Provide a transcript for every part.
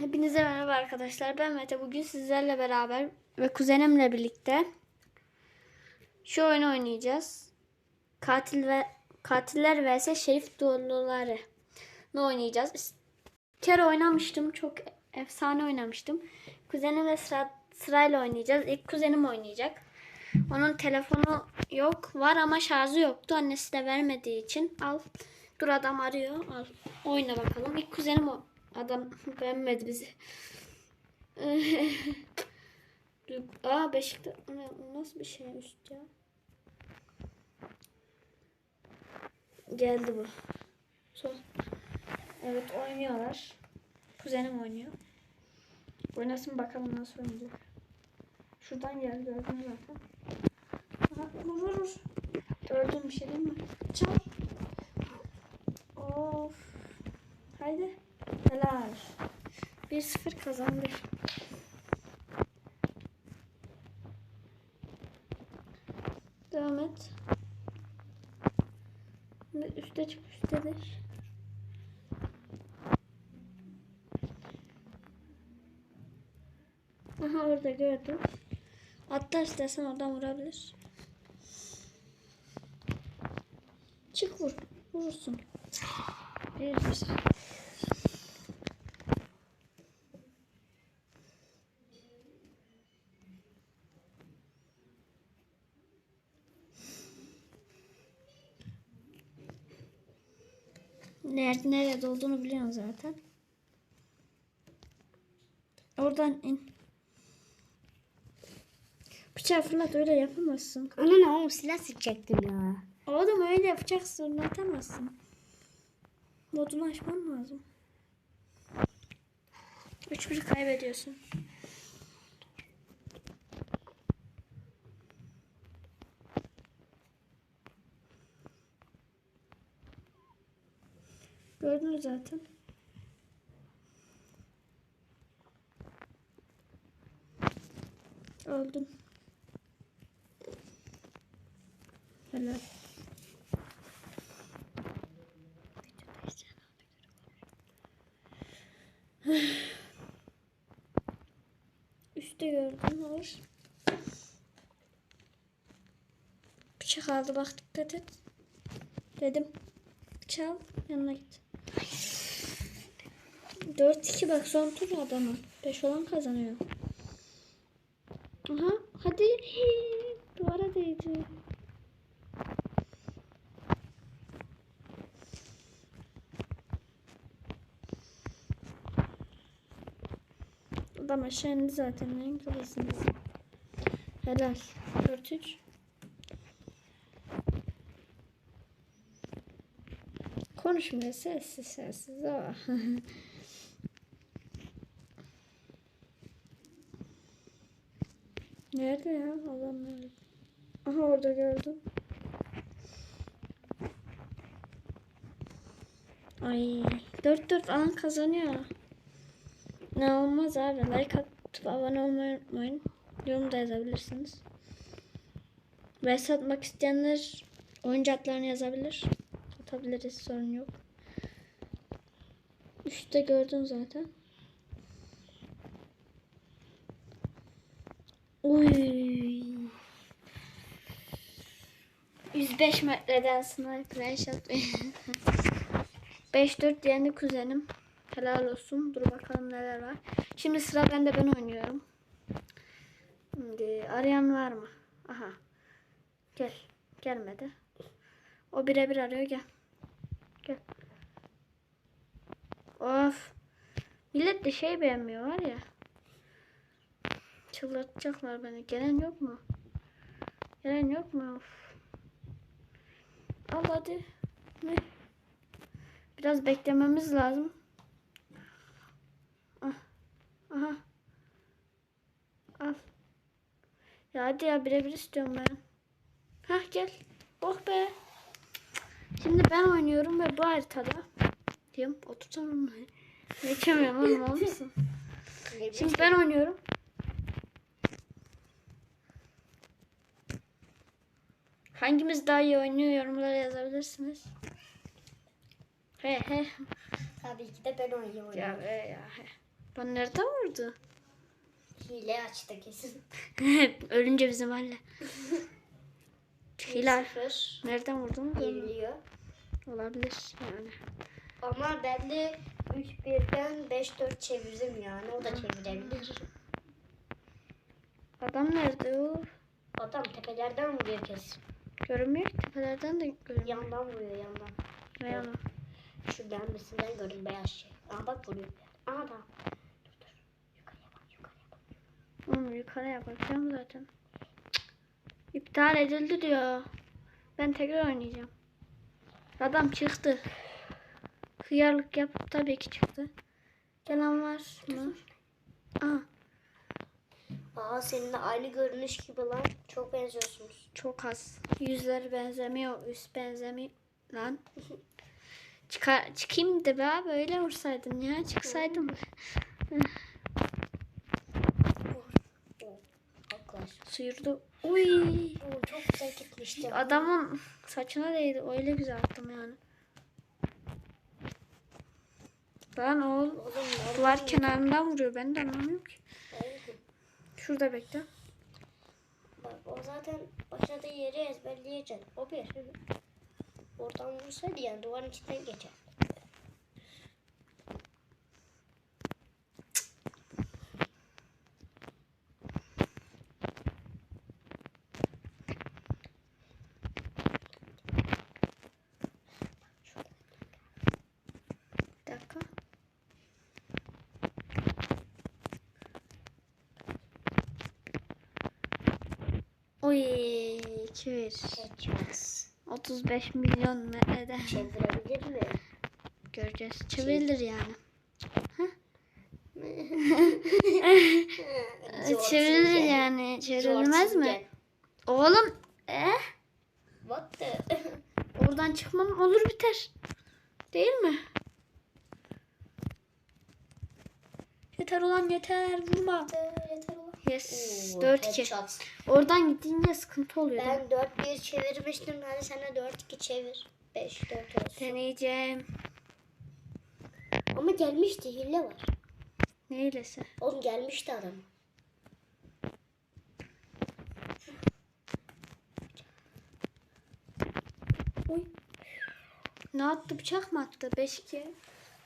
Hepinize merhaba arkadaşlar. Ben Mete. Bugün sizlerle beraber ve kuzenimle birlikte şu oyunu oynayacağız. Katil ve Katiller vs Şerif duelloları oynayacağız. Bir kere oynamıştım. Çok efsane oynamıştım. Kuzenimle sıra, sırayla oynayacağız. İlk kuzenim oynayacak. Onun telefonu yok. Var ama şarjı yoktu. Annesi de vermediği için al. Dur adam arıyor. Al. Oyna bakalım. İlk kuzenim o. Adam beğenmedi bizi. Aa Beşiktaş. Nasıl bir şey üst ya? Geldi bu. Son. Evet oynuyorlar. Kuzenim oynuyor. Oynasın bakalım nasıl oynayacak. Şuradan gel gördün zaten. Aha, vur vur vur. Gördün bir şey değil mi? Çal. Of. Haydi. Helal. 1-0 kazandı. Devam et. Şimdi Üste çık üstedir. Aha orada gördüm. Atla istersen oradan vurabilir. Çık vur. Vurursun. Bir bir. Nerede nerede olduğunu biliyorum zaten. Oradan in. Bıçağı fırlat öyle yapamazsın. Ana ne oğlum silah sıkacaktım ya. Oğlum öyle bıçak fırlatamazsın. Modunu açman lazım. 3-1 kaybediyorsun. Gördünüz zaten. Öldüm. Helal. Üstte gördüm olur. Bıçak aldı bak dikkat et. Dedim. Çal yanına git. 4-2 bak son tur adamı. 5 olan kazanıyor. Aha hadi. Hii, duvara değdi. Adam aşağı indi zaten. Helal. 4-3. Konuşmuyor sessiz sessiz ama. nerede ya? Adam nerede? Aha orada gördüm. Ay 4-4 alan kazanıyor. Ne olmaz abi. Like atıp abone olmayı unutmayın. Yorum da yazabilirsiniz. Ve satmak isteyenler oyuncu adlarını yazabilir. Atabiliriz sorun yok. Üstte gördün zaten. Uy. 105 metreden sniper headshot 5-4 yendi kuzenim. Helal olsun. Dur bakalım neler var. Şimdi sıra bende ben oynuyorum. Şimdi arayan var mı? Aha. Gel. Gelmedi. O birebir arıyor gel. Gel. Of. Millet de şey beğenmiyor var ya. Çıldırtacaklar beni. Gelen yok mu? Gelen yok mu? Of. Al hadi. Ne? Biraz beklememiz lazım. Ah. Aha. Al. Ya hadi ya birebir istiyorum ben. Hah gel. Oh be. Şimdi ben oynuyorum ve bu haritada. Diyorum otursana onu. Geçemiyorum oğlum olmasın. Şimdi ben oynuyorum. Hangimiz daha iyi oynuyor yorumlara yazabilirsiniz. He he. Tabii ki de ben oynuyorum. Ya be ya he. Bana nereden vurdu? Hile açtı kesin. Ölünce bizim halle. Sıfır. Nereden vurdun? Yeniliyor. Olabilir yani. Ama ben de 3-1'den 5-4 çevirdim yani. O da çevirebilir. Adam nerede o? Adam tepelerden vuruyor kesin. Görünmüyor ki tepelerden de görünmüyor. Yandan vuruyor yandan. Ne yana? Şu lambesinden görün beyaz şey. Aha bak vuruyor. Aha da. Dur dur. Yukarıya bak yukarıya bak. Oğlum yukarıya bakacağım zaten. İptal edildi diyor. Ben tekrar oynayacağım. Adam çıktı. Hıyarlık yapıp tabii ki çıktı. Gelen var mı? Aa, Aa seninle aynı görünüş gibi lan. Çok benziyorsunuz. çok az. Yüzleri benzemiyor, üst benzemiyor. Lan. Çıkar, çıkayım da be abi öyle vursaydın ya. Çıksaydım. Oo, Yaklaş. Sıyırdı. Uy. Çok güzel gitmişti. Adamın saçına değdi. Öyle güzel attım yani. Lan oğul duvar kenarından vuruyor. Ben de anlamıyorum ki. Şurada bekle. Bak o zaten başladığı yeri ezberleyeceksin. O bir. Oradan vursaydı yani duvarın içinden geçer. Bir dakika. Oy çevir. Geçmez. 35 milyon metrede. Çevirebilir mi? Göreceğiz. Çevrilir yani. Sünger. yani. Çevrilmez mi? Oğlum. Eh? What the? Oradan çıkmam olur biter. Değil mi? Yeter ulan yeter vurma. Yeter ulan. Yes. Oo, 4-2. headshot. Oradan gittiğinde sıkıntı oluyor. Ben 4-1 çevirmiştim. Hadi sen de 4-2 çevir. 5-4 olsun. Deneyeceğim. Ama gelmişti. Hile var. Neylese. Oğlum gelmişti adam. Oy. Ne attı bıçak mı attı? 5-2.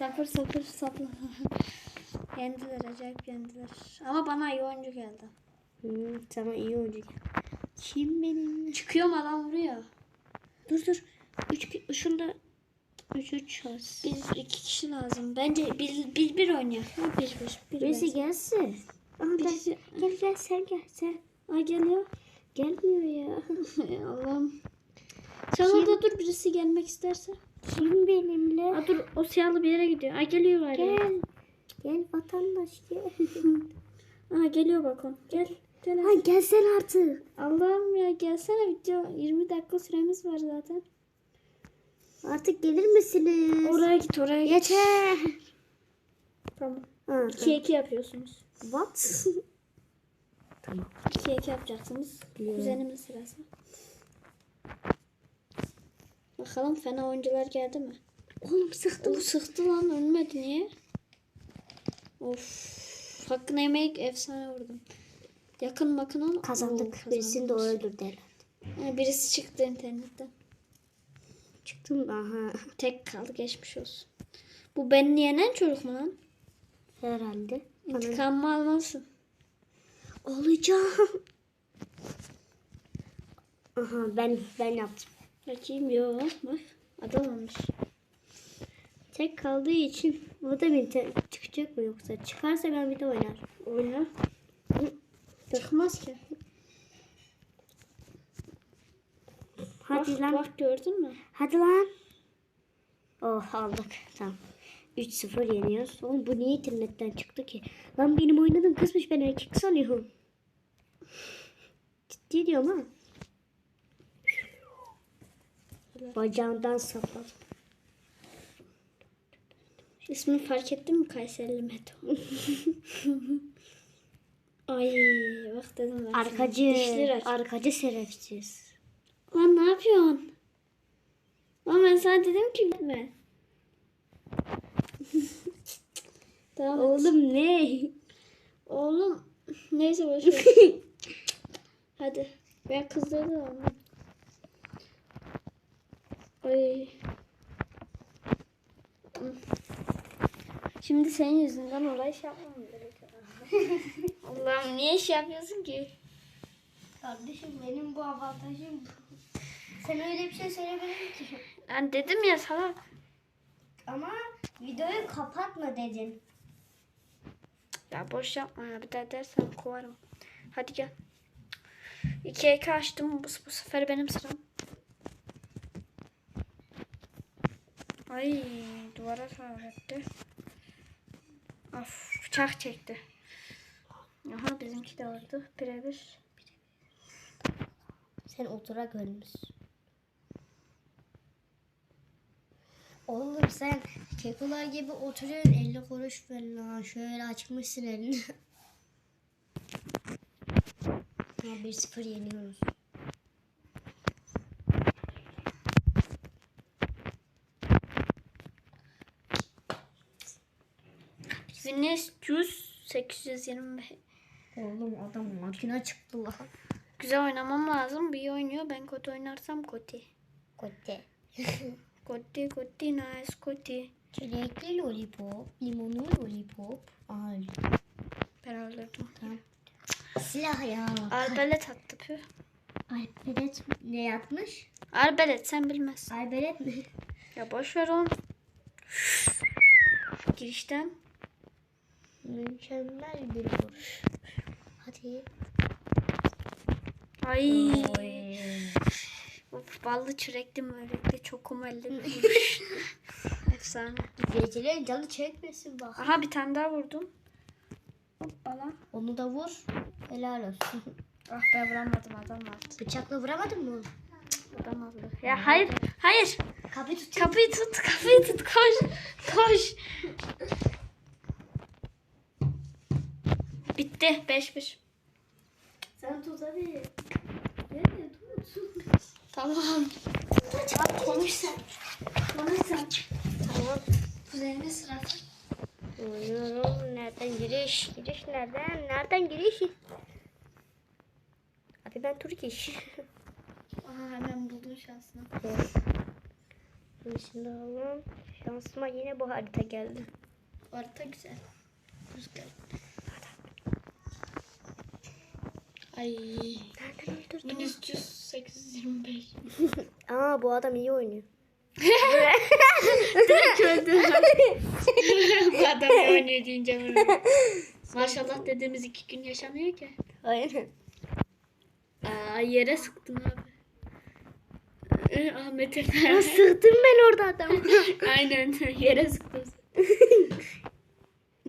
0-0 sapla. Yendiler acayip yendiler. Ama bana iyi oyuncu geldi. Hmm, sana iyi oyuncu Kim benim? Çıkıyor mu adam vuruyor. Dur dur. 3 şunda 3 3 Biz iki kişi lazım. Bence bir bir, bir oynayalım. Bir bir. bir Birisi bir. gelsin. Aha Birisi- ben, gel gel sen gel sen. Ay geliyor. Gelmiyor ya. Allah'ım. Sen orada dur birisi gelmek isterse. Kim benimle? Aa, dur o siyahlı bir yere gidiyor. Ay geliyor galiba. Gel. Gel vatandaş gel. Aa geliyor bak o. Gel. Gel. ha gelsen artık. Allah'ım ya gelsene video 20 dakika süremiz var zaten. Artık gelir misiniz? Oraya git oraya git. Yeter. Tamam. Ha, 2 2 yapıyorsunuz. What? tamam. 2 2 yapacaksınız. Biliyorum. Kuzenimin sırası. Bakalım fena oyuncular geldi mi? Oğlum sıktım. O sıktı lan ölmedi niye? Of. Hakkını yemek efsane vurdum. Yakın bakın ama. Kazandık. Oo, Birisini de kazandık. öldürdü herhalde. Ha, birisi çıktı internetten. Çıktım aha. Tek kaldı geçmiş olsun. Bu beni yenen çocuk mu lan? Herhalde. İntikamımı almalısın. Olacağım. Aha ben ben yaptım. Bakayım yok bak. Adam olmuş. Tek kaldığı için o da bir çıkacak mı yoksa? Çıkarsa ben bir de oynarım. Oyna. Çıkmaz ki. Hadi bak, lan. bak gördün mü? Hadi lan. Oh aldık. Tamam. 3-0 yeniyoruz. Oğlum bu niye internetten çıktı ki? Lan benim oynadığım kızmış ben erkek sanıyorum. Ciddi diyorum ha. Bacağından sapladım. İsmini fark ettin mi Kayserili Meto? Ay bak dedim ben. Arkacı. Arkacı şerefsiz. Lan ne yapıyorsun? Lan ben sana dedim ki gitme. Tamam. Oğlum ne? Oğlum. Neyse boş ver. Hadi. Ben kızdırdım onu. Ay. Şimdi senin yüzünden olay şey yapmam gerekiyor. Allah'ım niye şey yapıyorsun ki? Kardeşim benim bu avantajım. Sen öyle bir şey söylemedin ki. Ben dedim ya salak. Ama videoyu kapatma dedin. Ya boş yapma ya. Bir daha dersen kovarım. Hadi gel. İki eki açtım. Bu, bu sefer benim sıram. Ay duvara sabretti. Of bıçak çekti. Aha bizimki de vardı. Birebir. Sen oturak ölmüşsün. Oğlum sen kekolar gibi oturuyorsun 50 kuruş falan şöyle açmışsın elini. Ya 1-0 yeniyoruz. Vinicius 825. Oğlum adam makine çıktı lan. Güzel oynamam lazım. Bir oynuyor. Ben kötü oynarsam kötü. Kote. Kötü kötü nice kötü. Çilekli lollipop, limonlu lollipop. Al. Ben öldürdüm. Tamam. Silah ya. Arbelet attı pü. Alperet ne yapmış? Arbelet sen bilmezsin. Alperet mi? Ya boş ver onu. Girişten. Mükemmel bir vuruş. Hadi. Ay. Oy. Of, ballı çürekli mörekli çok kumelli bir vuruş. Efsane. İzleyicilerin canı çekmesin bak. Aha bir tane daha vurdum. Hoppala. Onu da vur. Helal olsun. Ah ben vuramadım adam vardı. Bıçakla vuramadın mı? Adam aldı. Ya hayır. Hayır. Kapıyı tut. Kapıyı tut. Kapıyı tut. Koş. Koş. Bitti. 5-1. Sen tut hadi. Tamam. Bak konuş sen. Konuş sen. Tamam. Kuzenine sıra. Oynuyorum. Nereden giriş? Giriş nereden? Nereden giriş? Abi ben Türk iş. Aha hemen buldum şansını. Şimdi oğlum. Şansıma yine bu harita geldi. Harita güzel. Rüzgar. Ay. Nereden öldürdün? Vinicius 825. Aa bu adam iyi oynuyor. Öldü. Bu adam iyi oynuyor deyince böyle. Maşallah dediğimiz iki gün yaşamıyor ki. Aynen. Aa yere sıktın abi. Ee, Ahmet Efe. Ya sıktım ben orada adamı. Aynen yere sıktım.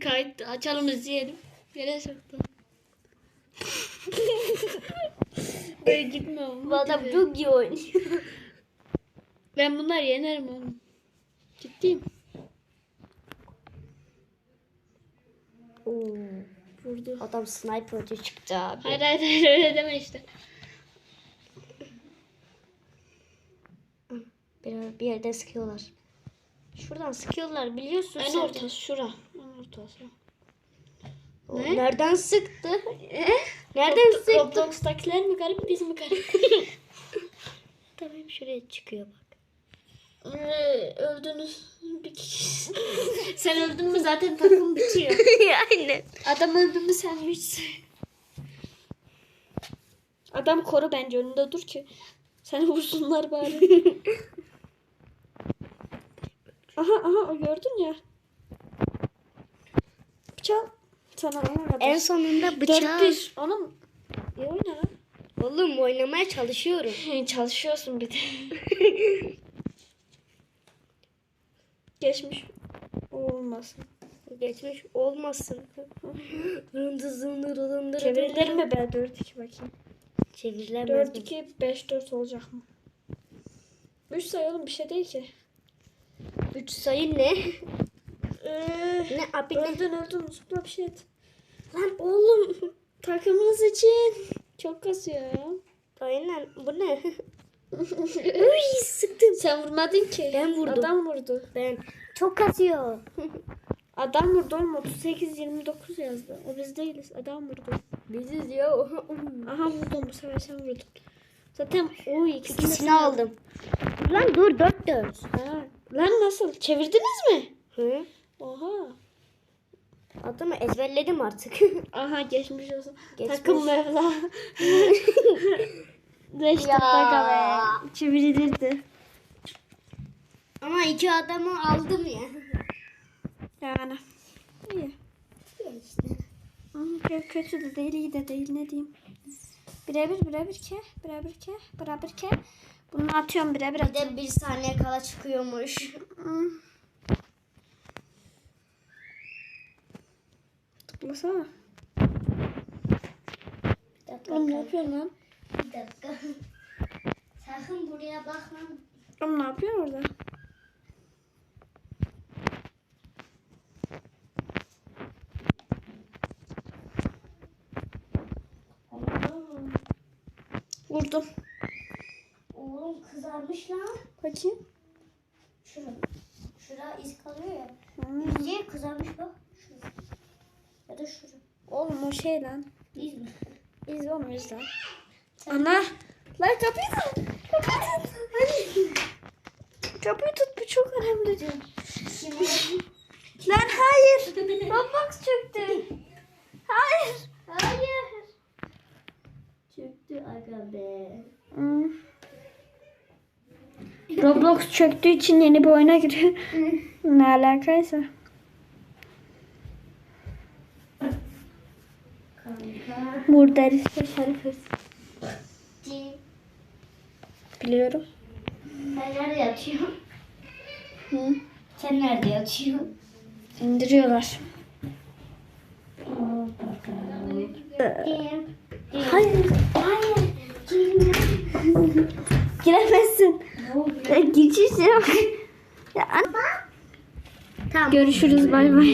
Kayıt açalım izleyelim. Yere sıktım. Böyle gitme oğlum. bu adam çok iyi oynuyor. Ben bunlar yenerim oğlum. Ciddiyim. Oo. Vurdu. Adam sniper'cı çıktı abi. Hayır hayır hayır öyle deme işte. Bir, bir yerde sıkıyorlar. Şuradan sıkıyorlar biliyorsun En sen. ortası şura. En ortası. O Ne? Nereden sıktı? E? Nereden sıktı? Roblox'takiler mi garip biz mi garip? Tamam şuraya çıkıyor bak. Ee, öldünüz. Bir kişi. sen öldün mü zaten takım bitiyor. Aynen. Adam öldü mü sen hiç. Adam koru bence önünde dur ki. Seni vursunlar bari. aha aha o gördün ya. Bıçak. Sana ona En sonunda bıçağı... 4-1. Oğlum iyi oyna lan. Oğlum oynamaya çalışıyorum. Çalışıyorsun bir de. Geçmiş olmasın. Geçmiş olmasın. Rındı zındır rındır. Çevirilir mi be 4-2 bakayım. Çevirilemez. 4-2 5-4 olacak mı? 3 sayalım bir şey değil ki. 3 sayı ne? Ee, Ne abi ne? öldün öldün zıpla bir şey et. Lan oğlum. Takımınız için. Çok kasıyor ya. Aynen bu ne? Uy sıktım. Sen vurmadın ki. Ben vurdum. Adam vurdu. Ben çok kasıyor. Adam vurdu oğlum 38 29 yazdı. O biz değiliz. Adam vurdu. Biziz ya. Aha vurdum bu sefer sen vurdun. Zaten o ikisini, İkisini aldım. Lan dur dört dört. Ha. Lan nasıl? Çevirdiniz mi? Hı? Oha. Adımı ezberledim artık. Aha geçmiş olsun. Geçmiş. Takım mevla. Beş dakika be. Çevirilirdi. Ama iki adamı aldım ya. Yani. İyi. Ama pek kötü de değil, iyi de değil. Ne diyeyim? Birebir, birebir ke, birebir ke, birebir ke. Bunu atıyorum birebir Bir atıyorum. de bir saniye kala çıkıyormuş. Tıklasana. Bir dakika. Oğlum ne yapıyorsun lan? Bir dakika. Sakın buraya bakma. Oğlum ne yapıyorsun orada? Vurdum. Oğlum kızarmış lan. Bakayım. Şura. Şura iz kalıyor ya. Hmm. İyice kızarmış bak. Şura. Ya da şura. Oğlum o şey lan. İz mi? İz oğlum iz lan. Ana. Lan kapıyı tut. Kapıyı tut. Hadi. Kapıyı tut bu çok önemli diyor. Lan hayır. Roblox çöktü. Hayır. Hayır. Çöktü aga be. Hmm. Roblox çöktüğü için yeni bir oyuna giriyor. ne alakaysa. Şerif'iz. Di- Biliyorum. Sen nerede yatıyorsun? Hı. Sen nerede yatıyorsun? İndiriyorlar. Hayır. Hayır. Hayır. Giremezsin. Ne oldu? Ya, Geçiş yok. Tamam. Görüşürüz bay bay.